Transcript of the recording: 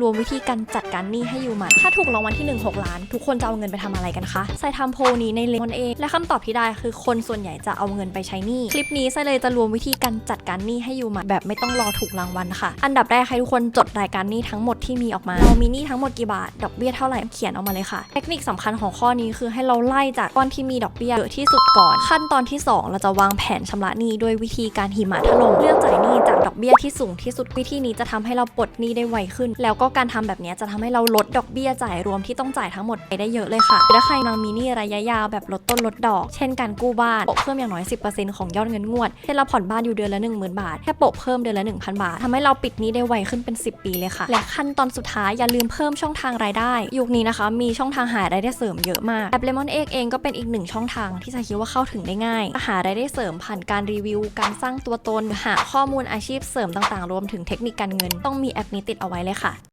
รวมวิธีการจัดการหนี้ให้อยู่หมัดถ้าถูกรางวัลที่ 1 6 ล้าน ทุกคนจะเอาเงินไปทำอะไรกันคะใส่ทำโพนี้ในเลมอนเอง และคำตอบที่ได้คือคนส่วนใหญ่จะเอาเงินไปใช้หนี้คลิปนี้ใส่เลยจะรวมวิธีการจัดการหนี้ให้อยู่หมัดแบบไม่ต้องรอถูกรางวัลค่ะ อันดับแรกให้ทุกคนจดรายการหนี้ทั้งหมดที่มีออกมาเรามีหนี้ทั้งหมดกี่บาทดอกเบี้ยเท่าไหร่เขียนออกมาเลยค่ะ เทคนิคสำคัญของข้อนี้คือให้เราไล่จากก้อนที่มีดอกเบี้ยเยอะที่สุดก่อน ขั้นตอนที่ 2 เราจะวางแผนชำระหนี้ด้วยวิธีการหิมะถล่มเลือกจ่ายหนี้จากดอกเบี้ย ที่สูงที่สุดวิธีนี้จะทำให้เราปลดหนี้ได้ไวขึ้น แล้วก็การทำแบบนี้จะทำให้เราลดดอกเบี้ยจ่ายรวมที่ต้องจ่ายทั้งหมดไปได้เยอะเลยค่ะถ้าใครกำลังมีหนี้ระยะยาวแบบลดต้นลดดอก เช่นการกู้บ้านโปะเพิ่มอย่างน้อย 10%ของยอดเงินงวดเช่นเราผ่อนบ้านอยู่เดือนละ10,000 บาทแค่โปะเพิ่มเดือนละ 1,000 บาททำให้เราปิดหนี้ได้ไวขึ้นเป็น 10 ปีเลยค่ะ และขั้นตอนสุดท้ายอย่าลืมเพิ่มช่องทางรายได้ ยุคนี้นะคะ มีช่องทางหารายได้เสริมเยอะมากแอป Lemon Egg เองก็เป็นอีกหนึ่งช่องทางที่จะคิดว่าเข้าถึงได้ง่ายหารายได้เสริมผ่านการรีวิว การสร้างตัวตนหาข้อมูลอาชีพเสริมต่างๆ รวมถึงเทคนิคการเงิน ต้องมีแอปนี้ติดเอาไว้เลยค่ะ